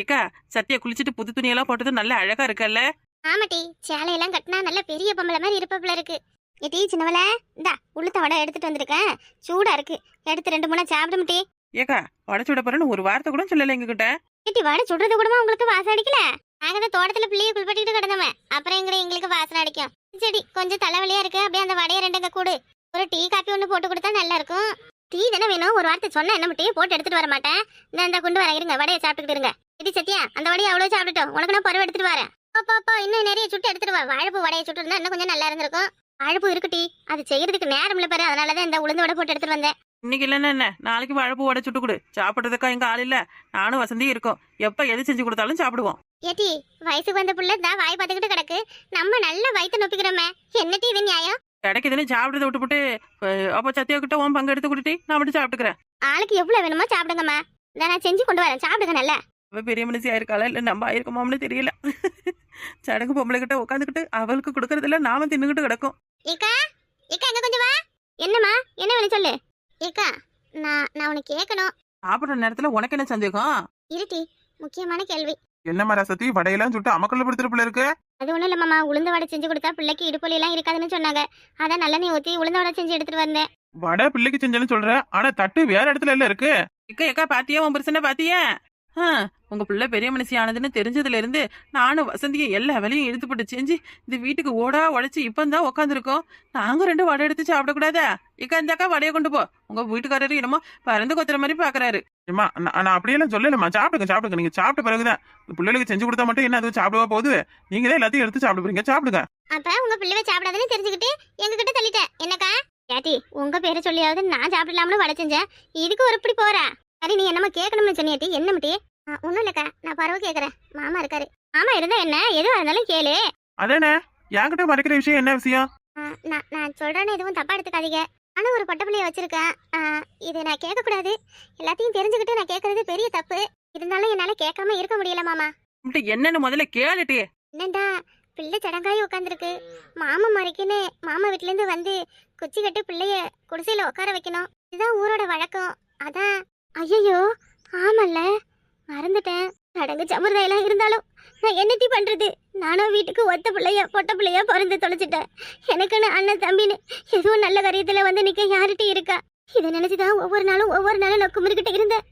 ஏக்கா சத்தியா குளிச்சுட்டு புது துணியெல்லாம் போட்டது நல்ல அழகா இருக்கல்ல? ஆமாட்டி சேலையெல்லாம் கட்டினா நல்ல பெரிய பொம்பளை மாதிரி இருப்பப்புல இருக்கு. ஏட்டி சின்னவள இந்தா உளுத்த வடை எடுத்துட்டு வந்திருக்கேன். சூடா இருக்கு. எடுத்து ரெண்டு மூணா சாப்பிடும்டி ஏக்கா உடச்சு விட போறேன்னு ஒரு வார்த்தை கூட சொல்லல எங்ககிட்ட. ஏட்டி வடை சுடுறது கூடமா உங்களுக்கு வாசம் அடிக்கல? நாங்க தான் தோட்டத்துல பிள்ளைய குளிப்பாட்டிட்டு கிடந்தோமே அப்புறம் எங்க எங்களுக்கு வாசனை அடிக்கும்? சரி கொஞ்சம் தலைவலியா இருக்கு. அப்படியே அந்த வடையை ரெண்டுங்க கூடு. ஒரு டீ காப்பி ஒன்று போட்டு கொடுத்தா நல்லா இருக்கும் டீ தானே வேணும்? ஒரு வார்த்தை சொன்னா என்ன டீ போட்டு எடுத்துட்டு வர மாட்டேன். இந்த இந்த கொண்டு வரேன் இருங்க. வடையை சாப்பிட்டுக்கிட்டு இருங்க. இது சத்தியா அந்த வடையை அவ்வளோ சாப்பிட்டுட்டோம். உனக்கு நான் பருவ எடுத்துட்டு வரேன். அப்பா அப்பா இன்னும் நிறைய சுட்டு எடுத்துட்டு வா. வாழைப்பூ வடையை சுட்டு இருந்தா இன்னும் கொஞ்சம் நல்லா இருந்திருக்கும். வாழைப்பூ இருக்கு டீ. அது செய்யறதுக்கு நேரம் இல்ல பாரு. அதனாலதான் இந்த உளுந்து வடை போட்டு எடுத்துட்டு வந்தேன். இன்னைக்கு இல்லைன்னா என்ன? நாளைக்கு வாழைப்பூ வடை சுட்டு கொடு. சாப்பிட்றதுக்கா எங்க ஆள் இல்ல. நானும் வசந்தியும் இருக்கோம். எப்ப எது செஞ்சு கொடுத்தாலும் சாப்பிடுவோம். ஏட்டி வயசுக்கு வந்த புள்ள தான் வாய் பார்த்துக்கிட்டு கிடக்கு. நம்ம நல்ல வயிற்று நொப்பிக்கிறோமே. என்ன டீ இது நியாயம்? கிடைக்குதுன்னு சாப்பிடுறத விட்டுப்புட்டு அப்போ சத்தியா கிட்ட உன் பங்கு எடுத்து கொடுத்து நான் மட்டும் சாப்பிட்டுக்கிறேன். ஆளுக்கு எவ்வளவு வேணுமோ சாப்பிடுங்கம்மா. நான் செஞ்சு கொண்டு வரேன். சாப்பிடுங்க நல்லா. அவ பெரிய மனுஷி ஆயிருக்காளா இல்ல நம்ம ஆயிருக்கோமான்னு தெரியல. சடங்கு பொம்பளை கிட்ட உட்காந்துக்கிட்டு அவளுக்கு கொடுக்கறதில்ல நாம தின்னுகிட்டு கிடக்கும். ஏக்கா ஏக்கா எங்க கொஞ்சம் வா. என்னம்மா? என்ன வேணும் சொல்லு. ஏக்கா நான் நான் உனக்கு கேட்கணும் சாப்பிடுற நேரத்துல உனக்கு என்ன சந்தேகம்? இருட்டி முக்கியமான கேள்வி. என்னம்மா ரசத்தி வடையெல்லாம் சுட்டு அமக்கல்ல படுத்துட்டு இருக்கு? அது ஒண்ணும் இல்ல மாமா. உளுந்த வடை செஞ்சு கொடுத்தா பிள்ளைக்கு இடுப்புல எல்லாம் இருக்காதுன்னு சொன்னாங்க. அதான் நல்லெண்ணெய் ஊத்தி உளுந்த வடை செஞ்சு எடுத்துட்டு வந்தேன். வடை பிள்ளைக்கு செஞ்சேன்னு சொல்ற. ஆனா தட்டு வேற இடத்துல இல்ல இருக்கு. இக்கா எக்கா பாத்தியா? உன் பிரச்சனை பாத்தியா? உங்க பிள்ளை பெரிய மனுஷி ஆனதுன்னு தெரிஞ்சதுல இருந்து நானும் வசந்தியும் எல்லா வேலையும் இழுத்துப்பட்டு செஞ்சு இந்த வீட்டுக்கு ஓடா உழைச்சி இப்பந்தான் உட்காந்துருக்கோம் நாங்க ரெண்டு வடை எடுத்து சாப்பிடக்கூடாதா? இக்கா இந்தாக்கா வடையை கொண்டு போ. உங்க வீட்டுக்காரரு என்னமோ பறந்து கொத்துற மாதிரி பாக்குறாரு. ஏம்மா நான் நான் அப்படியெல்லாம் சொல்லலம்மா. சாப்பிடுங்க சாப்பிடுங்க. நீங்க சாப்பிட்ட பிறகுதான். இந்த பிள்ளைகளுக்கு செஞ்சு கொடுத்தா மட்டும் என்ன அது சாப்பிடுவா போகுது? நீங்க தான் எல்லாத்தையும் எடுத்து சாப்பிட போறீங்க. சாப்பிடுங்க. அப்ப உங்க பிள்ளைவை சாப்பிடாதுன்னு தெரிஞ்சுக்கிட்டு எங்க கிட்ட தள்ளிட்டேன் என்னக்கா? ஏட்டி உங்க பேரை சொல்லியாவது நான் சாப்பிடலாம்னு வடை செஞ்சேன். இதுக்கு ஒரு இப்படி போற? சரி நீ என்னமா கேட்கணும்னு சொன்னியாட்டி என்ன மட்டி? ஒன்றும் இல்லக்கா. நான் பரவ கேட்குறேன் மாமா இருக்காரு. மாமா இருந்தா என்ன? எதுவாக இருந்தாலும் கேளு. அதானே? என்கிட்ட மறைக்கிற விஷயம் என்ன விஷயம்? நான் நான் சொல்றேன்னு எதுவும் தப்பா எடுத்துக்காதீங்க. நானும் ஒரு பொட்டை பிள்ளைய வச்சிருக்கேன். இது நான் கேட்கக்கூடாது. எல்லாத்தையும் தெரிஞ்சுக்கிட்டு நான் கேட்கறது பெரிய தப்பு. இருந்தாலும் என்னால கேட்காம இருக்க முடியல மாமா. என்னன்னு முதல்ல கேளுட்டே என்னண்டா? பிள்ளை சடங்காயி உட்காந்துருக்கு மாமா மறைக்குன்னு மாமா வீட்ல இருந்து வந்து குச்சி கட்டி பிள்ளைய குடிசையில உட்கார வைக்கணும். இதுதான் ஊரோட வழக்கம். அதான் ஐயோ ஆமல்ல. மறந்துட்டேன். சடங்கு சம்பிரதாயெல்லாம் இருந்தாலும் நான் என்னத்தி பண்றது? நானும் வீட்டுக்கு ஒத்த பிள்ளைய பொட்ட பிள்ளையா பிறந்து தொலைச்சிட்டேன். எனக்குன்னு அண்ணன் தம்பின்னு எதுவும் நல்ல காரியத்துல வந்து நிக்க யார்கிட்ட இருக்கா? இதை நினைச்சுதான் ஒவ்வொரு நாளும் ஒவ்வொரு நாளும் நான் கும்பிட்டுக்கிட்டு இருந்தேன்.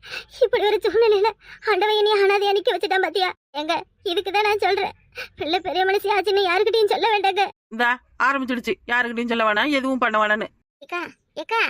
இப்படி ஒரு சூழ்நிலையில ஆண்டவன் என்னைய அனாதை அணிக்க வச்சுட்டான் பாத்தியா? எங்க இதுக்கு தான் நான் சொல்றேன். பிள்ளை பெரிய மனுஷி ஆச்சுன்னு யாருக்கிட்டையும் சொல்ல வேண்டாங்க. இந்தா ஆரம்பிச்சிடுச்சு. யாருக்கிட்டையும் சொல்ல வேணாம் எதுவும் பண்ண வேணான்னு ஏக்கா ஏக்கா.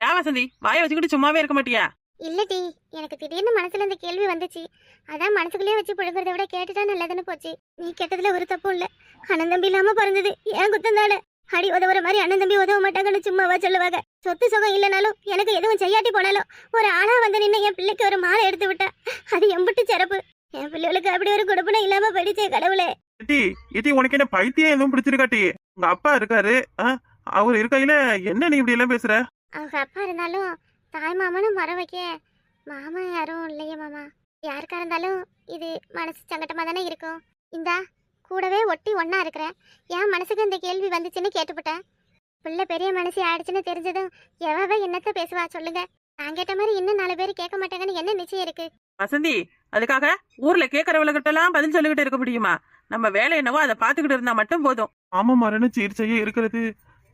வசந்தி? வாயை வச்சுக்கிட்டு சும்மாவே இருக்க மாட்டியா? இல்லடி எனக்கு திடீர்னு மனசுல இந்த கேள்வி வந்துச்சு. அதான் மனசுக்குள்ளே வச்சு புழுங்குறத விட கேட்டுட்டா நல்லதுன்னு போச்சு. நீ கேட்டதுல ஒரு தப்பும் இல்ல. அண்ணன் தம்பி இல்லாம பிறந்தது. ஏன் குத்தம் தானே அடி உதவுற மாதிரி அண்ணன் தம்பி உதவ மாட்டாங்கன்னு சும்மாவா சொல்லுவாங்க. சொத்து சுகம் இல்லைனாலும் எனக்கு எதுவும் செய்யாட்டி போனாலும் ஒரு ஆளா வந்து நின்று என் பிள்ளைக்கு ஒரு மாலை எடுத்து விட்டா. அது எம்பிட்டு சிறப்பு. என் பிள்ளைகளுக்கு அப்படி ஒரு குடுப்பனை இல்லாம படிச்சே கடவுளே. எட்டி எட்டி உனக்கு என்ன பைத்தியம் எதுவும் பிடிச்சிருக்காட்டி? உங்க அப்பா இருக்காரு. அவர் இருக்கையில என்ன நீ இப்படி எல்லாம் பேசுற? அவங்க அப்பா இருந்தாலும் தாய் மாமனும் வர வைக்க. மாமா யாரும் இல்லையே மாமா. யாருக்கா இருந்தாலும் இது மனசு சங்கட்டமா தானே இருக்கும். இந்தா கூடவே ஒட்டி ஒண்ணா இருக்கிறேன் என் மனசுக்கு இந்த கேள்வி வந்துச்சுன்னு கேட்டுவிட்டேன் பிள்ளை பெரிய மனசு ஆயிடுச்சுன்னு தெரிஞ்சதும் எவ என்னத்த பேசுவா சொல்லுங்க. நான் கேட்ட மாதிரி இன்னும் நாலு பேர் கேட்க மாட்டாங்கன்னு என்ன நிச்சயம் இருக்கு? வசந்தி அதுக்காக ஊர்ல கேட்கறவளுகிட்ட எல்லாம் பதில் சொல்லிக்கிட்டு இருக்க முடியுமா? நம்ம வேலை என்னவோ அதை பாத்துக்கிட்டு இருந்தா மட்டும் போதும். ஆமா மரண சீர் செய்ய இருக்கிறது.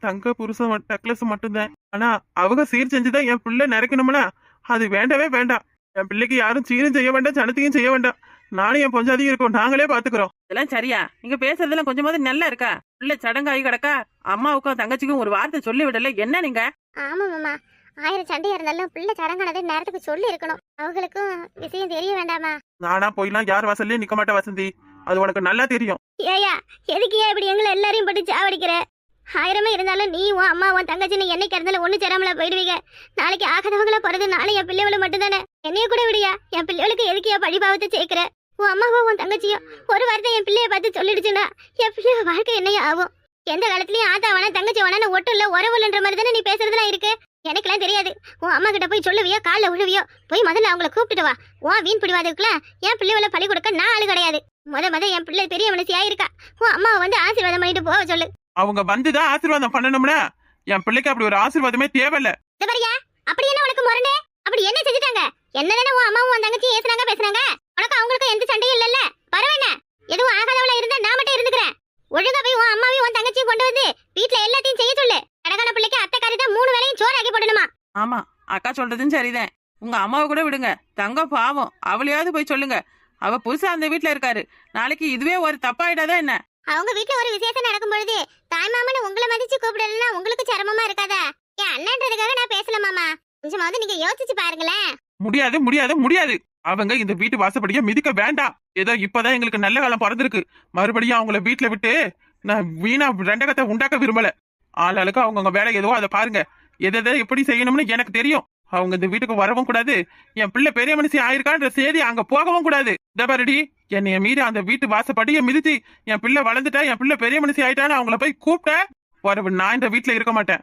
தங்க புருஷன் நெக்லஸ் மட்டும்தான். ஆனா அவங்க சீர் செஞ்சுதான் என் பிள்ளை நிறைக்கணும்னா அது வேண்டவே வேண்டாம். என் பிள்ளைக்கு யாரும் சீரும் செய்ய வேண்டாம் சனத்தையும் செய்ய வேண்டாம். நானும் என் பொஞ்சாதியும் இருக்கோம். நாங்களே பாத்துக்கிறோம். இதெல்லாம் சரியா? நீங்க பேசுறதெல்லாம் கொஞ்சமாவது நல்லா இருக்கா? பிள்ளை சடங்காகி கிடக்கா? அம்மாவுக்கும் தங்கச்சிக்கும் ஒரு வார்த்தை சொல்லி விடல. என்ன நீங்க? ஆமா மாமா. ஆயிரம் சண்டையா இருந்தாலும் பிள்ளை சடங்கானது நேரத்துக்கு சொல்லி இருக்கணும் அவங்களுக்கும் விஷயம் தெரிய வேண்டாமா? நானா போயெல்லாம் யார் வாசல்லையும் நிக்க மாட்டேன் வசந்தி. அது உனக்கு நல்லா தெரியும். ஏயா எதுக்கு ஏன் இப்படி எங்களை எல்லாரையும் போட்டு சாவடிக்கிற ஆயிரமே இருந்தாலும் நீ உன் அம்மா உன் தங்கச்சி நீ என்னைக்கு இருந்தாலும் ஒண்ணு சேராமல போயிடுவீங்க? நாளைக்கு ஆகாதவங்கள பிறகு நாளை என் பிள்ளைகளை மட்டும்தானே? என்னைய கூட விடியா? என் பிள்ளைகளுக்கு எதுக்கு என் படிபாவத்தை சேர்க்கிற? உன் அம்மாவோ உன் தங்கச்சியோ? ஒரு வார்த்தை என் பிள்ளைய பார்த்து சொல்லிடுச்சுன்னா என் பிள்ளைய வாழ்க்கை என்னைய ஆகும்? எந்த காலத்துலயும் ஆத்தா வேணா தங்கச்சி வேணா ஒட்டும் இல்ல உறவுலன்ற மாதிரி தானே நீ பேசுறதுலாம் இருக்கு? எனக்கெல்லாம் தெரியாது. உன் அம்மா கிட்ட போய் சொல்லுவியோ காலில் விழுவியோ? போய் முதல்ல அவங்கள கூப்பிட்டுட்டு வா. உன் வீண் பிடிவாதுக்குலாம் என் பிள்ளைகளை பழி கொடுக்க நான் ஆளு கிடையாது. முத முத என் பிள்ளை பெரிய மனசியா இருக்கா உன் அம்மாவை வந்து ஆசீர்வாதம் பண்ணிட்டு போக சொல்லு. அவங்க வந்துதான் ஆசீர்வாதம் பண்ணணும்னா. என் பிள்ளைக்கு அப்படி ஒரு ஆசீர்வாதமே தேவையில்ல. அப்படி என்ன உனக்கு முரண்டு? அப்படி என்ன செஞ்சுட்டாங்க? என்னதானே உன் அம்மாவும் உன் தங்கச்சி ஏசுனாங்க பேசுனாங்க உனக்கு அவங்களுக்கு எந்த சண்டையும் இல்லல்ல? பரவாயில்ல. எதுவும் ஆகாதவளா இருந்தா நான் மட்டும் இருந்துக்கிறேன். ஒழுங்கா போய் உன் அம்மாவையும் உன் தங்கச்சியும் கொண்டு வந்து வீட்ல எல்லாத்தையும் செய்ய சொல்லு. கடகான பிள்ளைக்கு அத்தை கறி தான் மூணு வேளையும் சோறாக்கி போடணுமா? ஆமா அக்கா சொல்றதும் சரிதான். உங்க அம்மாவை கூட விடுங்க. தங்கம் பாவம். அவளையாவது போய் சொல்லுங்க. அவ புதுசா அந்த வீட்ல இருக்காரு. நாளைக்கு இதுவே ஒரு தப்பாயிடாதா என்ன? அவங்க வீட்டுல ஒரு விசேஷம் நடக்கும் பொழுது தாய் மாமனு உங்களை மதிச்சு கூப்பிடலன்னா உங்களுக்கு சிரமமா இருக்காதா? என் அண்ணன்றதுக்காக நான் பேசல மாமா. கொஞ்சமாவது நீங்க யோசிச்சு பாருங்களேன். முடியாது முடியாது முடியாது. அவங்க இந்த வீட்டு வாசப்படியா மிதிக்க வேண்டாம். ஏதோ இப்பதான் எங்களுக்கு நல்ல காலம் பிறந்திருக்கு. மறுபடியும் அவங்கள வீட்டுல விட்டு நான் வீணா ரெண்டகத்தை உண்டாக்க விரும்பல. ஆளாளுக்கு அவங்கவுங்க வேலை எதுவோ அதை பாருங்க. எதை எதை எப்படி செய்யணும்னு எனக்கு தெரியும். அவங்க இந்த வீட்டுக்கு வரவும் கூடாது. என் பிள்ளை பெரிய மனுஷி ஆயிருக்கான்ற செய்தி அங்க போகவும் கூடாது. இந்த பாருடி என்னைய மீறி அந்த வீட்டு வாசப்படியை மிதிச்சு என் பிள்ளை வளர்ந்துட்டா என் பிள்ளை பெரிய மனுஷி ஆயிட்டான்னு அவங்கள போய் கூப்பிட்டேன் வரவு நான் இந்த வீட்டுல இருக்க மாட்டேன்.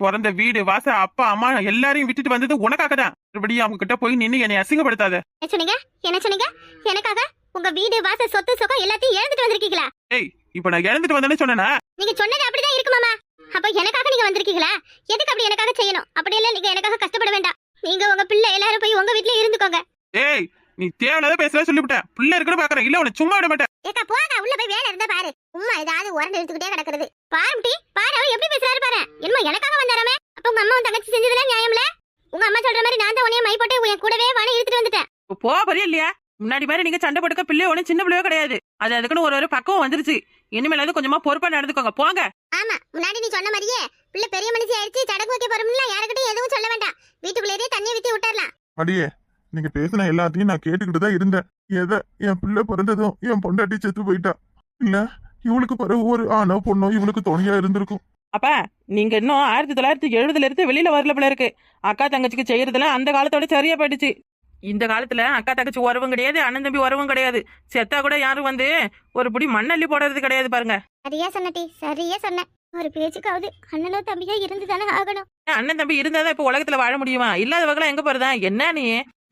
பிறந்த வீடு வாச அப்பா அம்மா எல்லாரையும் விட்டுட்டு வந்தது உனக்காக தான் மறுபடியும் அவங்க கிட்ட போய் நின்னு என்னை அசிங்கப்படுத்தாத. என்ன சொன்னீங்க? என்ன சொன்னீங்க? எனக்காக உங்க வீடு வாச சொத்து சுகம் எல்லாத்தையும் இழந்துட்டு வந்திருக்கீங்களா? ஏய் இப்ப நான் இழந்துட்டு வந்தேன்னு சொன்னேனா? நீங்க சொன்னது அப்படிதான் இருக்கு மாமா. அப்ப எனக்காக நீங்க வந்திருக்கீங்களா? எதுக்கு அப்படி எனக்காக செய்யணும்? அப்படியெல்லாம் நீங்க எனக்காக கஷ்டப்பட வேண்டாம் நீங்க உங்க பிள்ளை எல்லாரும் போய் உங்க வீட்லயே இருந்துக்கோங்க. ஏய் நீ தேவையில்லாத பேசல சொல்லிவிட்டேன் பிள்ளை இருக்குன்னு பாக்குறேன். இல்ல உன்னை சும்மா விட மாட்டேன். ஏக்கா போங்க உள்ள போய் வேலை இருந்தா பாரு. உம்மா ஏதாவது உரண்டு எடுத்துக்கிட்டே கிடக்குறது. பாருட்டி பாரு அவர் எப்படி பேசுறாரு பாரு. என்னமோ எனக்காக வந்தாராமே. அப்ப உங்க அம்மா உன் தங்கச்சி செஞ்சதெல்லாம் நியாயம்ல? உங்க அம்மா சொல்ற மாதிரி நான் தான் உன்னைய மை போட்டு என் கூடவே வாணி இழுத்துட்டு வந்துட்டேன். போக போறியா இல்லையா? முன்னாடி மாதிரி நீங்க சண்டை போட்டுக்க பிள்ளை ஒண்ணு சின்ன பிள்ளையோ கிடையாது. அது அதுக்குன்னு ஒரு ஒரு பக்கம் வந்துருச்சு. இனிமேலாவது கொஞ்சமா பொறுப்பா நடந்துக்கோங்க. போங்க. ஆமா முன்னாடி நீ சொன்ன மாதிரியே பிள்ளை பெரிய மனுஷி ஆயிடுச்சு சடங்கு வைக்க போறோம்ல யாருக்கிட்டையும் எதுவும் சொல்ல வேண்டாம். வீட்டுக்குள்ளேயே தண்ணியை வித்தி விட்டுறலாம். அடியே நீங்க பேசின எல்லாத்தையும் நான் கேட்டுக்கிட்டு தான் இருந்தேன். எதை? என் பிள்ளை பிறந்ததும் என் பொண்டாட்டி செத்து போயிட்டா. இல்ல இவளுக்கு பிறகு ஒரு ஆணோ பொண்ணோ இவளுக்கு துணையா இருந்திருக்கும். அப்பா நீங்க இன்னும் ஆயிரத்தி தொள்ளாயிரத்தி எழுபதுல இருந்து வெளியில வரல போல இருக்கு. அக்கா தங்கச்சிக்கு செய்யறதுல அந்த காலத்தோட சரியா போயிடுச்சு. இந்த காலத்துல அக்கா தங்கச்சி உறவும் கிடையாது அண்ணன் தம்பி உறவும் கிடையாது. செத்தா கூட யாரும் வந்து ஒரு புடி மண்ணள்ளி போடுறது கிடையாது பாருங்க. சரியா சொன்னட்டி சரியா சொன்ன. ஒரு பேச்சுக்காவது அண்ணனோ தம்பியோ இருந்து தானே ஆகணும் அண்ணன் தம்பி இருந்தாதான் இப்ப உலகத்துல வாழ முடியுமா? இல்லாதவங்களாம் எங்க போறதா? என்ன நீ?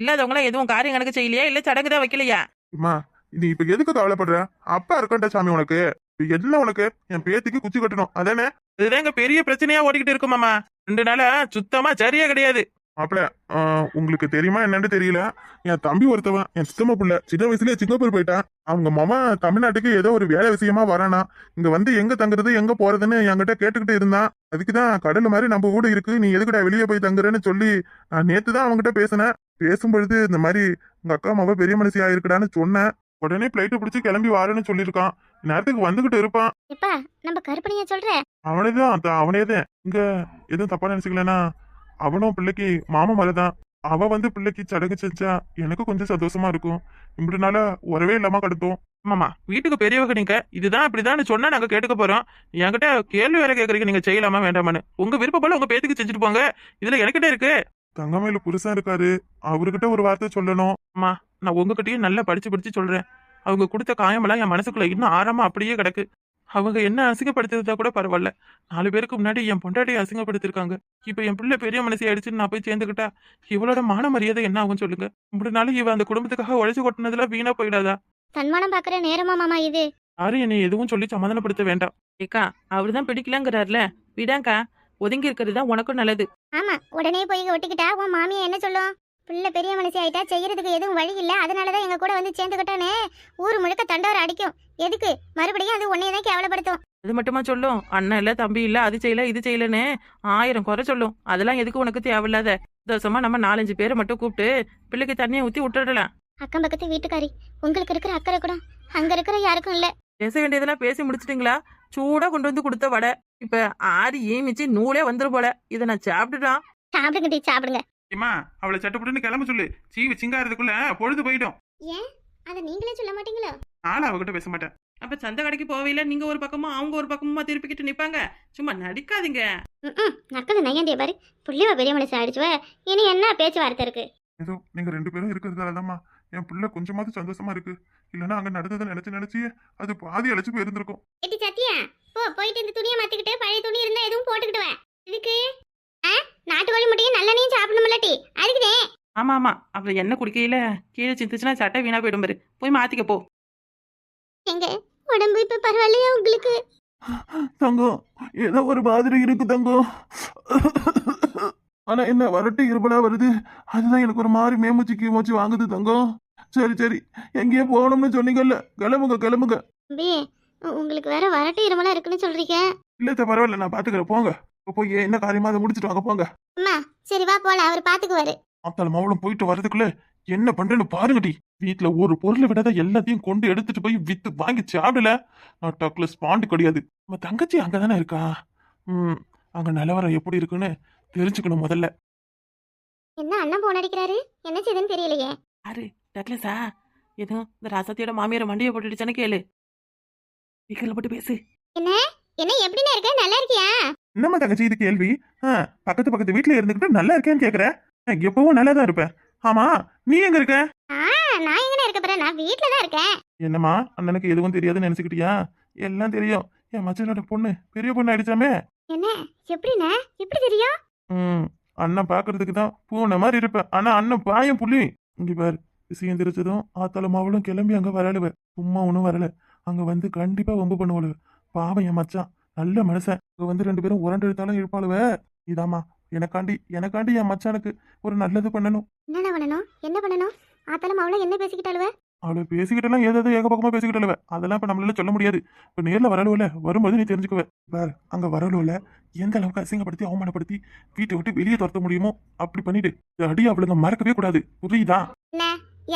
இல்லாதவங்களாம் எதுவும் காரியம் கணக்கு செய்யலையா? இல்ல சடங்கு தான் வைக்கலையா? அம்மா நீ இப்ப எதுக்கு கவலைப்படுற? அப்பா இருக்கண்டா சாமி உனக்கு. எல்லாம் உனக்கு? என் பேத்திக்கு குச்சி கட்டணும். அதானே? இதுதான் இங்க பெரிய பிரச்சனையா ஓடிக்கிட்டு இருக்கு மாமா. ரெண்டு நாளா சுத்தமா சரியா கிடையாது. மாப்பிள உங்களுக்கு தெரியுமா என்னன்னு தெரியல. என் தம்பி ஒருத்தவன் என் சித்தம்மா பிள்ளை சின்ன வயசுலயே சிங்கப்பூர் போயிட்டான். அவங்க மாமா தமிழ்நாட்டுக்கு ஏதோ ஒரு வேலை விஷயமா வரானா. இங்க வந்து எங்க தங்குறது எங்க போறதுன்னு என்கிட்ட கேட்டுக்கிட்டு இருந்தான். அதுக்குதான் கடல் மாதிரி நம்ம கூட இருக்கு. நீ எதுக்குடா வெளியே போய் தங்குறேன்னு சொல்லி நான் நேத்து தான் அவங்ககிட்ட பேசினேன். பேசும்பொழுது இந்த மாதிரி உங்க அக்கா மாவ பெரிய மனுஷி ஆயிருக்கடான்னு சொன்னேன். உடனே பிளைட்டை பிடிச்சி கிளம்பி வாரேன்னு சொல்லியிருக்கான். நேரத்துக்கு வந்துகிட்டு இருப்பான். எப்பா நம்ம கருப்பணிய சொல்ற அவனேதான் அவனேதான். இங்க எதுவும் தப்பா நினைச்சுக்கலனா? அவனும் பிள்ளைக்கு மாமா மாதிரிதான் அவ வந்து பிள்ளைக்கு சடங்கு செஞ்சா எனக்கு கொஞ்சம் சந்தோஷமா இருக்கும். இப்படினால உறவே இல்லாம கடத்தும் ஆமாமா வீட்டுக்கு பெரியவங்க நீங்க இதுதான் இப்படிதான் சொன்னா நாங்க கேட்டுக்க போறோம். என்கிட்ட கேள்வி வேற கேக்குறீங்க நீங்க செய்யலாமா வேண்டாமான்னு. உங்க விருப்பம் போல உங்க பேத்துக்கு செஞ்சுட்டு போங்க. இதுல எனக்கிட்ட இருக்கு. தங்கமயில புருஷன் இருக்காரு. அவர்கிட்ட ஒரு வார்த்தை சொல்லணும். நான் உங்ககிட்டயும் நல்லா படிச்சு படிச்சு சொல்றேன். அவங்க கொடுத்த காயமெல்லாம் என் மனசுக்குள்ள இன்னும் ஆழமா அப்படியே கிடக்கு. அவங்க என்ன அசிங்கப்படுத்திருந்தா கூட பரவாயில்ல. நாலு பேருக்கு முன்னாடி என் பொண்டாட்டியை அசிங்கப்படுத்திருக்காங்க. இப்ப என் பிள்ளை பெரிய மனசு ஆயிடுச்சுன்னு நான் போய் சேர்ந்துக்கிட்டா இவளோட மான மரியாதை என்ன ஆகும் சொல்லுங்க. இப்படினாலும் இவ அந்த குடும்பத்துக்காக உழைச்சு கொட்டினதுல வீணா போயிடாதா? தன்மானம் பாக்குற நேரமா மாமா இது? யாரும் என்னை எதுவும் சொல்லி சமாதானப்படுத்த வேண்டாம். ஏக்கா அவருதான் பிடிக்கலங்கிறாருல. விடாங்கா ஒதுங்கி இருக்கிறது தான் உனக்கும் நல்லது. ஆமா உடனே போய் ஒட்டிக்கிட்டா உன் மாமியா என்ன சொல்லும்? பிள்ளை பெரிய மனுஷி ஆயிட்டா செய்யறதுக்கு எதுவும் வழி இல்ல. அதனாலதான் எங்க கூட வந்து சேர்ந்துக்கிட்டானே ஊர் முழுக்க தண்டோரை அடிக்கும். எதுக்கு? மறுபடியும் அது உன்னைய தான் கேவலப்படுத்தும் அது மட்டுமா சொல்லும்? அண்ணன் இல்ல தம்பி இல்ல அது செய்யல இது செய்யலன்னு ஆயிரம் குறை சொல்லும். அதெல்லாம் எதுக்கு உனக்கு தேவையில்லாத. தோசமா நம்ம நாலஞ்சு பேரை மட்டும் கூப்பிட்டு பிள்ளைக்கு தண்ணியை ஊத்தி விட்டுடலாம் அக்கம் பக்கத்து வீட்டுக்காரி உங்களுக்கு இருக்கிற அக்கறை கூட அங்க இருக்கிற யாருக்கும் இல்ல. பேச வேண்டியதெல்லாம் பேசி முடிச்சிட்டீங்களா? சூடா கொண்டு வந்து கொடுத்த வடை. இப்ப ஆறி ஏமிச்சு நூலே வந்துரும் போல. இதை நான் சாப்பிட்டுட்டான் சாப்பிடுங்க டீ சாப்பிடுங்க. ஏமா அவளை சட்டுப்புட்டுன்னு கிளம்ப சொல்லு. சீவு சிங்காரதுக்குள்ள பொழுது போயிடும். ஏன்? அதை நீங்களே சொல்ல மாட்டீங்களோ? நானும் அவகிட்ட பேச மாட்டேன். அப்ப சந்தை கடைக்கு போவையில நீங்க ஒரு பக்கமும் அவங்க ஒரு பக்கமுமா திருப்பிக்கிட்டு நிப்பாங்க. சும்மா நடிக்காதீங்க. ம் நக்கது நையாண்டிய பாரு. புள்ளிவ பெரிய மனுஷன் ஆயிடுச்சுவ. இனி என்ன பேச்சுவார்த்தை இருக்கு? ஏதோ நீங்க ரெண்டு பேரும் இருக்கிறதாலதாம்மா என் பிள்ளை கொஞ்சமாவது சந்தோஷமா இருக்கு. இல்லைன்னா அங்க நடந்ததை நினைச்சு நினைச்சு அது பாதி அழைச்சு போயிருந்திருக்கும். எட்டி சத்தியா போ போயிட்டு இந்த துணியை மாத்திக்கிட்டு பழைய துணி இருந்தா எதுவும் போட்டுக்கிட்டு வா. இதுக்கு நல்லெண்ணையும் சாப்பிடணும்ல டீ அதுக்குதே ஆமா ஆமா அப்புறம் என்ன குடிக்கையில கீழே சிந்துச்சுன்னா சட்டை வீணா போயிடும் பாரு. போய் மாத்திக்க போ. எங்க உடம்பு இப்ப பரவாயில்லையா உங்களுக்கு? தங்கம் ஏதோ ஒரு மாதிரி இருக்கு தங்கம். ஆனா என்ன வரட்டு இருபலா வருது. அதுதான் எனக்கு ஒரு மாதிரி மேமூச்சு கீமூச்சு வாங்குது தங்கம். சரி சரி எங்கேயோ போகணும்னு சொன்னீங்கல்ல. கிளம்புங்க கிளம்புங்க. உங்களுக்கு வேற வரட்டு இருமலா இருக்குன்னு சொல்றீங்க. இல்ல பரவாயில்ல நான் பாத்துக்கிறேன். போங்க. போய் என்ன காரியமா அதை முடிச்சிட்டு வாங்க போங்க. அம்மா சரி வா போலாம். அவர் பாத்துக்குவாரு ஆத்தாள் மாவளம் போயிட்டு வரதுக்குள்ள என்ன பண்றேன்னு பாருங்கடி. வீட்டுல ஒரு பொருளை விடாத எல்லாத்தையும் கொண்டு எடுத்துட்டு போய் வித்து வாங்கி சாப்பிடல. நான் டக்ல ஸ்பாண்டு கிடையாது. நம்ம தங்கச்சி அங்கதானே இருக்கா? ம் அங்க நிலவரம் எப்படி இருக்குன்னு தெரிஞ்சுக்கணும் முதல்ல. என்ன அண்ணன் போன் அடிக்கிறாரு? என்ன செய்யுதுன்னு தெரியலையே. யாரு? டக்ளஸா? எதுவும் இந்த ராசத்தியோட மாமியார் மண்டியை போட்டுடுச்சான்னு கேளு. வீக்கில் போட்டு பேசு. என்ன? என்ன எப்படிண்ணே இருக்க? நல்லா இருக்கியா? என்னம்மா தங்கச்சி இது கேள்வி? பக்கத்து பக்கத்து வீட்டுல இருந்துகிட்டு நல்லா இருக்கேன்னு கேக்குற. எப்பவும் நல்லா தான் இருப்பேன் ஆமா நீ எங்க இருக்க? நான் எங்கண்ணே இருக்க போறேன். நான் வீட்ல தான் இருக்கேன். என்னம்மா அண்ணனுக்கு எதுவும் தெரியாதுன்னு நினைச்சுக்கிட்டியா? எல்லாம் தெரியும். என் மச்சனோட பொண்ணு பெரிய பொண்ணு ஆயிடுச்சாமே. என்ன? எப்படிண்ணே? எப்படி தெரியும்? ம் அண்ணன் பாக்குறதுக்கு தான் பூனை மாதிரி இருப்பேன் ஆனா அண்ணன் பாயம் புள்ளி. இங்க பாரு விஷயம் தெரிச்சதும் ஆத்தால மாவளும் கிளம்பி அங்க வரலுவ. சும்மா ஒன்றும் வரல. அங்க வந்து கண்டிப்பா வம்பு பண்ணுவலுவ பாவம் என் மச்சான். நல்ல மனுஷன் அங்க வந்து ரெண்டு பேரும் உரண்டு எடுத்தாலும் இருப்பாளுவ இதாம்மா எனக்காண்டி எனக்காண்டி என் மச்சானுக்கு ஒரு நல்லது பண்ணணும். என்னண்ணா பண்ணணும்? என்ன பண்ணணும்? ஆத்தாலும் அவளும் என்ன பேசிக்கிட்டாளுவ? அவளை பேசிக்கிட்டெல்லாம் ஏதாவது ஏக பக்கமா பேசிக்கிட்டல அதெல்லாம் இப்ப நம்மளால சொல்ல முடியாது. இப்ப நேர்ல வரலுவல வரும்போது நீ தெரிஞ்சுக்குவ. பாரு அங்க வரலுவல எந்த அளவுக்கு அசிங்கப்படுத்தி அவமானப்படுத்தி வீட்டை விட்டு வெளியே துரத்த முடியுமோ அப்படி பண்ணிட்டு அடி அவளுங்க மறக்கவே கூடாது. புரியுதா?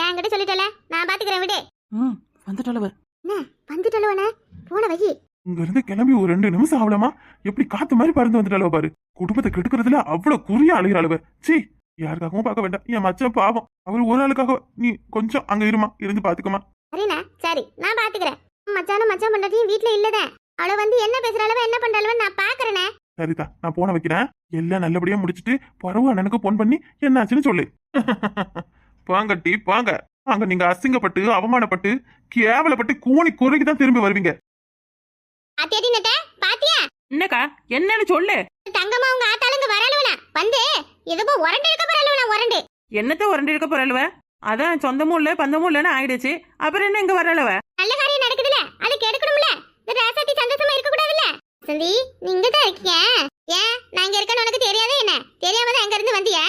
என்கிட்ட சொல்லிட்டல? நான் பாத்துக்கிறேன் விடு. ம் வந்துட்டாளவ. என்ன வந்துட்டலுவண்ணே போன வை இங்க இருந்து கிளம்பி ஒரு ரெண்டு நிமிஷம் ஆகலாமா? எப்படி காத்து மாதிரி பறந்து வந்துட்டாளவ பாரு. குடும்பத்தை கெடுக்கிறதுல அவ்வளவு குறியா அழுகிறாளவ சீ யாருக்காகவும் பார்க்க வேண்டாம். என் மச்சான் பாவம். அவர் ஒரு ஆளுக்காக நீ கொஞ்சம் அங்க இருமா. இருந்து பாத்துக்கமா. சரிண்ணா சரி நான் பாத்துக்கிறேன். மச்சானும் மச்சான் பண்றதையும் வீட்ல இல்லதே அவளை வந்து என்ன பேசுறாளவ என்ன பண்றாளவ நான் பாக்குறேனே. சரிதா நான் போன வைக்கிறேன். எல்லாம் நல்லபடியா முடிச்சிட்டு பரவ அண்ணனுக்கு போன் பண்ணி என்னாச்சுன்னு சொல்லு. பாங்கட்டி பாங்க. அங்க நீங்க அசிங்கப்பட்டு அவமானப்பட்டு கேவலப்பட்டு கூனி குறைக்கு தான் திரும்பி வருவீங்க. அத்தியாட்டி நட்ட? பாத்தியா? என்னக்கா? என்னன்னு சொல்லு. தங்கம்மா உங்க ஆத்தாளுங்க வரலுவனா வந்து எதுவும் உரண்டு இருக்க போறாளுவனா உரண்டு? என்னத்த உரண்டி இருக்க போறல்வ அதான் சொந்தமும் இல்ல பந்தமும் இல்லைன்னு ஆயிடுச்சு. அப்புறம் என்ன இங்க வரலவ நல்ல காரியம் நடக்குதுல அது கெடுக்கணும்ல இந்த ராசாத்தி சந்தோஷமா இருக்க கூடாதுல்ல சந்தி நீங்க தான் இருக்கீங்க ஏன்? நான் இங்க இருக்கேன்னு உனக்கு தெரியாதே என்ன? தெரியாம தான் எங்க இருந்து வந்தியா?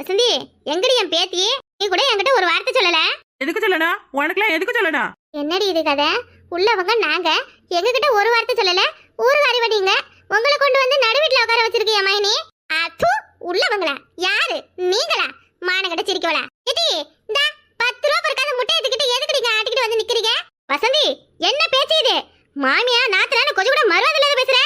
வசந்தி எங்கடி என் பேத்தி? நீ கூட என்கிட்ட ஒரு வார்த்தை சொல்லல? எதுக்கு சொல்லணும் உனக்குலாம் எதுக்கு சொல்லணும் என்னடி இது கதை? உள்ளவங்க நாங்க எங்ககிட்ட ஒரு வார்த்தை சொல்லல. ஊருகாரி வடிங்க உங்களை கொண்டு வந்து நடுவீட்ல உட்கார வச்சிருக்கிய மைனி? உள்ள உள்ளவங்களா யாரு? நீங்களா? மானகட்ட சிரிக்கவளா. இது இந்த பத்து ரூபா பிறக்காத முட்டை எடுத்துக்கிட்டு எதுக்கு நீங்க ஆட்டிக்கிட்டு வந்து நிக்கிறீங்க? வசந்தி என்ன பேச்சு இது? மாமியா நாத்தனான கொஞ்சம் கூட மறுவாதில்லாத பேசுற?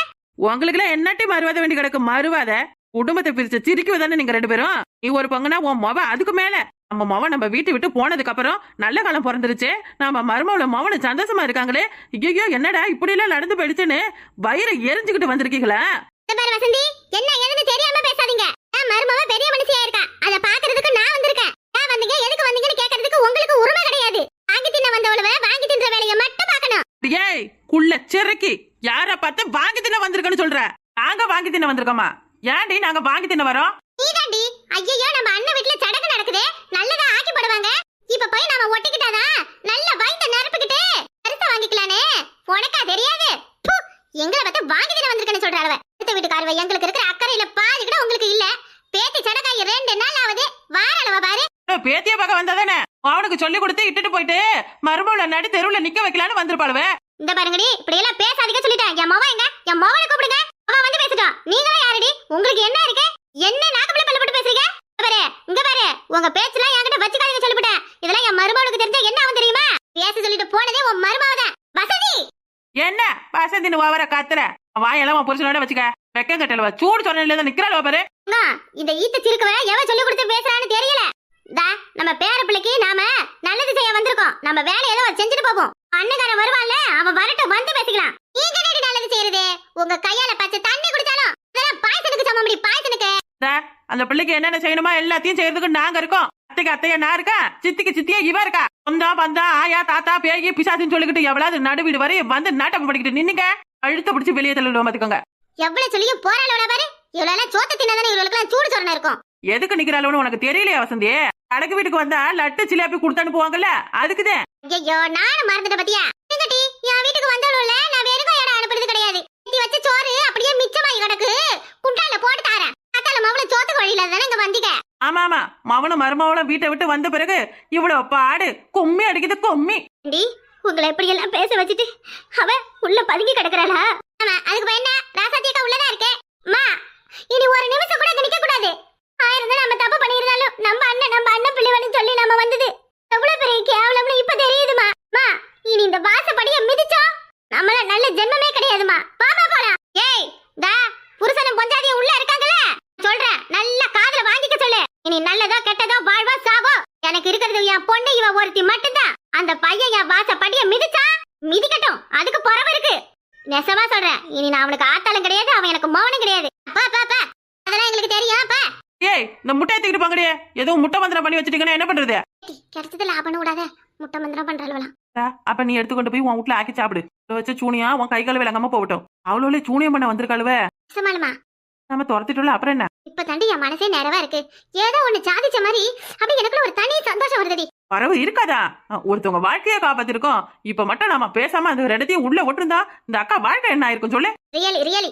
உங்களுக்குலாம் என்னட்டி மறுவாத வேண்டி கிடக்கு? மறுவாத? குடும்பத்தை பிரிச்சு சிரிக்குவதானே நீங்க ரெண்டு பேரும்? நீ ஒரு பங்குனா உன் மொவ அதுக்கு மேல. நம்ம மொவ நம்ம வீட்டை விட்டு போனதுக்கு அப்புறம் நல்ல காலம் பிறந்துருச்சு. நம்ம மருமவுல மொவனு சந்தோஷமா இருக்காங்களே. ஐயோ என்னடா இப்படி எல்லாம் நடந்து போயிடுச்சுன்னு வயிறை எரிஞ்சுக்கிட்டு வந்திருக்கீங்களா? வசந்தி என்ன ஏதுன்னு தெரியாம பேசாதீங்க. மருமவ பெரிய மனுஷியா இருக்கா? அத பாக்குறதுக்கு நான் வந்திருக்கேன். நான் வந்தீங்க? எதுக்கு வந்தீங்கன்னு கேக்குறதுக்கு உங்களுக்கு உரிமை கிடையாது. வாங்கி தின்ன வந்தவளவ வாங்கி தின்ற வேலையை மட்டும் பார்க்கணும். ஏய் குள்ள சிறக்கி. யார பார்த்து வாங்கி தின்ன வந்திருக்கன்னு சொல்ற? நாங்க வாங்கி தின்ன வந்திருக்கோமா? ஏன்டி நாங்க வாங்கி தின்ன வரோம்? நீதாண்டி. ஐயோ நம்ம அண்ணன் வீட்ல சடங்கு நடக்குது. நல்லதா ஆக்கி போடுவாங்க. இப்ப போய் நாம ஒட்டிக்கிட்டாதான் நல்ல வயந்த நரப்புக்கிட்டு கருத்த வாங்கிக்கலானே. உனக்கா தெரியாது? எங்களை பார்த்து வாங்கி தின வந்திருக்கேன்னு சொல்ற அளவ. அடுத்த வீட்டுக்காரவ எங்களுக்கு இருக்கிற அக்கறையில பாதி கூட உங்களுக்கு இல்ல. பேத்தி சடங்காயி ரெண்டு நாள் ஆகுது. வார அளவ பாரு. பேத்திய பார்க்க வந்தாதானே? அவனுக்கு சொல்லி கொடுத்து இட்டுட்டு போயிட்டு மருமவுல நடி தெருவுல நிக்க வைக்கலான்னு வந்திருப்பாளுவ. இந்த பாருங்கடி இப்படி எல்லாம் பேசாதீங்க சொல்லிட்டேன். என் மொவ எங்க? என் மொவனை கூப்பிடுங்க. அவன் வந்து பேசிட்டான். நீங்களா யாரடி? உங்களுக்கு என்ன இருக்கு? என்ன நாக்கப்பிள்ளை பல்ல போட்டு பேசுறீங்க? பாரு இங்க பாரு. உங்க பேச்செல்லாம் என்கிட்ட வச்சுக்காதீங்க சொல்லிவிட்டேன். இதெல்லாம் என் மருமகளுக்கு தெரிஞ்சா என்ன ஆகும் தெரியுமா? பேச சொல்லிட்டு போனதே உன் மருமவதான் வசதி என்ன? வசந்தின்னு ஓவர காத்துற? வாயெல்லாம் உன் புருஷனோட வச்சுக்க. வெக்கம் கட்டலவ சூடு சொன்ன நிக்கிறாள் பாரு. இந்த ஈத்த சிறுக்கவ எவன் சொல்லி கொடுத்து பேசுறான்னு தெரியல. தா நம்ம பேர பிள்ளைக்கு நாம நல்லது செய்ய வந்திருக்கோம். நம்ம வேலை ஏதோ செஞ்சுட்டு போவோம். அண்ணகாரன் வருவான்ல அவன் வரட்டும் வந்து பேசிக்கலாம். நீங்க என்னடி நல்லது செய்யறது? உங்க கையால பச்சை தண்ணி குடிச்சாலும் இதெல்லாம் பாய்சனுக்கு சமம் முடி பாய்சனுக்கு. அந்த பிள்ளைக்கு என்னென்ன செய்யணுமோ எல்லாத்தையும் செய்யறதுக்கு நாங்க இருக்கோம். அத்தைக்கு அத்தையா நான் இருக்கா? சித்திக்கு சித்தியா இவ இருக்கா? சொந்தா பந்தா ஆயா தாத்தா பேயி பிசாசின்னு சொல்லிக்கிட்டு எவ்வளவு நடுவீடு வரை வந்து நாட்டம் படிக்கிட்டு நின்னுங்க. அழுத்த பிடிச்சி வெளியே தள்ளிடுவோம் பாத்துக்கோங்க. எவ்வளவு சொல்லியும் போராளோட பாரு. இவ்வளவு எல்லாம் சோத்த தின்னதானே இவளுக்கு சூடு சொரணை இருக்கும். எதுக்கு நிக்கிறாளோன்னு உனக்கு தெரியலையா வசந்தி? அடக்கு வீட்டுக்கு வந்தா லட்டு சிலாப்பி கொடுத்து அனுப்புவாங்கல்ல அதுக்குதான் ஐயோ நானும் மறந்துட்ட பத்தியா எங்கடி என் வீட்டுக்கு வந்தவள நான் வெறும் இடம் அனுப்புறது கிடையாது நீ வச்ச சோறு அப்படியே மிச்சமாகி கிடக்கு குண்டால போட்டு தாரேன் அத்தால மவள சோத்துக்கு வழியில தானே இங்க வந்தீங்க? ஆமா ஆமா. மவனும் மருமவளும் வீட்டை விட்டு வந்த பிறகு இவ்வளவு பாடு கும்மி அடிக்குது கும்மி. டி உங்களை எப்படி எல்லாம் பேச வச்சுட்டு அவ உள்ள பதுங்கி கிடக்குறாளா? ஆமா அதுக்கு என்ன? ராசாத்தியக்கா உள்ளதா இருக்கே? அம்மா இனி ஒரு நிமிஷம் கூட நிக்க கூடாது. ஆயிரம் தான் நம்ம தப்பு பண்ணியிருந்தாலும் நம்ம அண்ணன் நம்ம அண்ணன் பிள்ளைவனு சொல்லி நம்ம வந்தது. எவ்வளவு பெரிய கேவலம்னு இப்ப தெரியுதுமா? அம்மா இனி இந்த வாசப்படிய மிதிச்சோம். நம்மள நல்ல ஜென்மமே கிடையாதுமா. பாப்பா போலாம் ஏய் தா புருஷனும் பொஞ்சாதியும் உள்ள இருக்காங்கல்ல சொல்றேன் நல்ல காதுல வாங்கிக்க சொல்லு இனி நல்லதோ கெட்டதோ வாழ்வோ சாவோ எனக்கு இருக்கிறது என் பொண்ணு இவ ஒருத்தி மட்டும்தான் அந்த பையன் என் வாசப்படிய மிதிச்சா? மிதிக்கட்டும். அதுக்கு பொறவு இருக்கு. நெசமா சொல்றேன் இனி நான் அவனுக்கு ஆத்தாலும் கிடையாது அவன் எனக்கு மௌனம் கிடையாது. அப்பா அப்பா அப்பா. அதெல்லாம் எங்களுக்கு தெரியும் அப்பா. ஏய் இந்த முட்டையை தூக்கிட்டு போங்கடியே ஏதோ முட்டை மந்திரம் பண்ணி வச்சிட்டீங்கன்னா என்ன பண்றது? கிடைச்சது லாபம் விடாத. முட்டை மந்திரம் பண்றாளுவலாம் அப்ப நீ எடுத்துக்கொண்டு போய் உன் வீட்டுல ஆக்கி சாப்பிடு. வச்ச சூனியா உன் கை கால விளங்காம போகட்டும். அவ்வளோ சூனியம் பண்ண வந்திருக்காளுவ. நம்ம துரத்திட்டோம்ல அப்புறம் என்ன? இப்ப தாண்டி என் மனசே நிறைவா இருக்கு. ஏதோ ஒண்ணு சாதிச்ச மாதிரி அப்படி எனக்குள்ள ஒரு தனி சந்தோஷம் வருதுடி. வரவு இருக்காதா? ஒருத்தவங்க வாழ்க்கையை காப்பாத்திருக்கோம். இப்ப மட்டும் நாம பேசாம அந்த ரெண்டத்தையும் உள்ள விட்டுருந்தா இந்த அக்கா வாழ்க்கை என்ன ஆயிருக்கும் சொல்லு. Really really.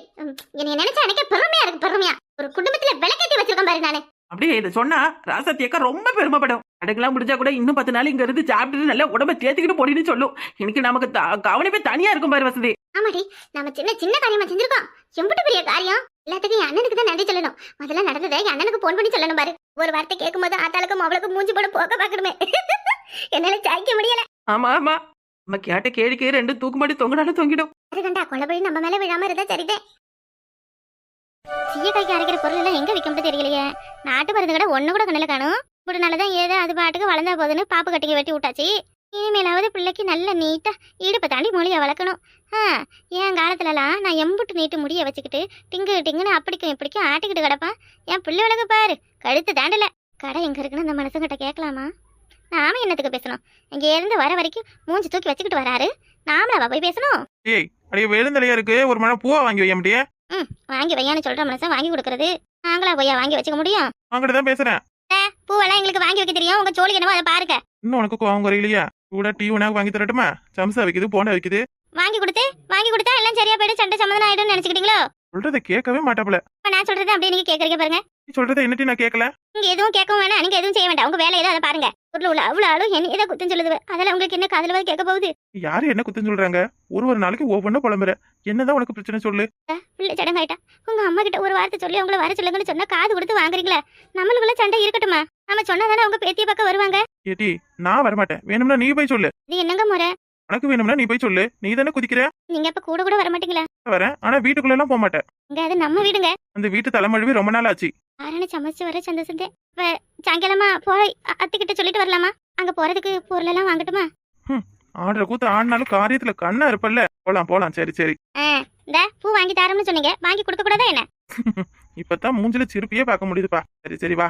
என்னைய நினைச்சா எனக்கே பெருமையா இருக்கு பெருமையா. ஒரு குடும்பத்துல விளக்கேத்தி வச்சிருக்கேன் பாரு நானு. அப்படியே இதை சொன்னா ராசாத்தி அக்கா ரொம்ப பெருமைப்படும். அடுக்கெல்லாம் முடிஞ்சா கூட இன்னும் பத்து நாள் இங்க இருந்து சாப்பிட்டுட்டு நல்லா உடம்ப தேத்திக்கிட்டு போடின்னு சொல்லும். எனக்கு நமக்கு கவனிப்பே தனியா இருக்கும் பாரு வசதி. ஆமாடி நம்ம சின்ன சின்ன காரியமா செஞ்சிருக்கோம். எம்பிட்டு பெரிய காரியம். எல்லாத்துக்கும் என் அண்ணனுக்கு தான் நன்றி சொல்லணும். முதல்ல நடந்ததை என் அண்ணனுக்கு போன் பண்ணி சொல்லணும் பாரு. ஒரு வார்த்தை கேட்கும் போது ஆத்தாளுக்கும் அவளுக்கும் மூஞ்சி போட போக பாக்கணுமே என்னால சாய்க்க முடியல. ஆமா ஆமா. நம்ம கேட்ட கேள்விக்கு ரெண்டு தூக்குமாடி தொங்கினாலும் தொங்கிடும். அதுகண்டா கொலபடி நம்ம மேல விழாம இருந்தா சரிதே சீயக்காய்க்கு அரைக்கிற பொருள் எல்லாம் எங்க விற்கும்னு தெரியலையே. நாட்டு மருந்து கடை ஒண்ணு கூட கண்ணில் காணும். இப்படி நல்லதான் ஏதோ அது பாட்டுக்கு வளர்ந்தா போதுன்னு பாப்பு கட்டிக்கு வெட்டி விட்டாச்சு. இனிமேலாவது பிள்ளைக்கு நல்ல நீட்டா இடுப்பை தாண்டி மொழியை வளர்க்கணும். ஆ என் காலத்துலலாம் நான் எம்புட்டு நீட்டு முடிய வச்சுக்கிட்டு டிங்கு டிங்குன்னு அப்படிக்கும் இப்படிக்கும் ஆட்டிக்கிட்டு கிடப்பேன். என் பிள்ளை வளர்க்க பாரு கழுத்து தாண்டல. கடை எங்க இருக்குன்னு அந்த மனுஷங்கிட்ட கேட்கலாமா? நாம என்னத்துக்கு பேசணும்? இங்க இருந்து வர வரைக்கும் மூஞ்சி தூக்கி வச்சுக்கிட்டு வராரு. நாமளா போய் பேசணும். ஏய் அப்படியே வேலுந்தலையா இருக்கு? ஒரு மழை பூவா வாங்கி வைய முடியே ம் வாங்கி வையான்னு சொல்ற மனுஷன் வாங்கி கொடுக்கறது. நாங்களா போய் வாங்கி வச்சுக்க முடியும்? வாங்கிட்டு தான் பேசுறேன். பூவெல்லாம் எங்களுக்கு வாங்கி வைக்க தெரியும். உங்க சோழி என்னவோ அதை பாருங்க. இன்னும் உனக்கு கோவம் குறையிலையா? கூட டீ உனக்கு வாங்கி தரட்டுமா? சம்சா வைக்குது போண்டா வைக்குது. வாங்கி கொடுத்து வாங்கி கொடுத்தா எல்லாம் சரியா போயிடும். சண்டை சம்மதம் ஆயிடும்னு நினைச்சுக்கிட்டீங்களோ? சொல்றதை கேட்கவே மாட்டாப்புல. நான் சொல்றது அப்படியே நீங்க கேக்குறீங்க பாருங்க. நீ சொல்றதை என்னட்டி நான் கேட்கல நீங்க எதுவும் கேட்கவும் வேணாம் நீங்க எதுவும் செய்ய வேண்டாம். உங்க வேலை ஏதோ அதை பாருங்க. ஊர்ல உள்ள அவ்வளவு ஆளும் என்ன ஏதோ குத்தம் சொல்லுது. அதெல்லாம் உங்களுக்கு என்ன காதுல கேட்க போகுது? யாரு என்ன குத்தம் சொல்றாங்க? ஒரு ஒரு நாளைக்கு ஒவ்வொன்றும் புலம்புற. என்னதான் உனக்கு பிரச்சனை சொல்லு. பிள்ளை சடங்காயிட்டா. உங்க அம்மா கிட்ட ஒரு வார்த்தை சொல்லி உங்களை வர சொல்லுங்கன்னு சொன்னா காது கொடுத்து வாங்குறீங்களா? நம்மளுக்குள்ள சண்டை இருக்கட்டுமா? நம்ம சொன்னாதானே அவங்க பேத்திய பக்கம் வருவாங்க? ஏட்டி நான் வரமாட்டேன். வேணும்னா நீ போய் சொல்லு. இது என்னங்க முறை? உனக்கு வேணும்னா நீ போய் சொல்லு. நீ தானே குதிக்கிற? நீங்க இப்ப கூட கூட வர மாட்டீங்களா வரேன். ஆனா வீட்டுக்குள்ள எல்லாம் போக மாட்டேன். இங்க அது நம்ம வீடுங்க. அந்த வீட்டு தலைமழுவி ரொம்ப நாள் ஆச்சு. ஆரணி சமைச்சு வர. இப்ப சாயங்காலமா போய் அத்தைக்கிட்ட சொல்லிட்டு வரலாமா? அங்க போறதுக்கு பொருள் எல்லாம் வாங்கட்டுமா ஆடுற கூத்து ஆடினாலும் காரியத்துல கண்ணா இருப்பல்ல. போலாம் போலாம். சரி சரி. இந்த பூ வாங்கி தரோம்னு சொன்னீங்க. வாங்கி கொடுக்க கூடாதா என்ன? இப்பதான் மூஞ்சில சிரிப்பியே பார்க்க முடியுதுப்பா. சரி சரி வா.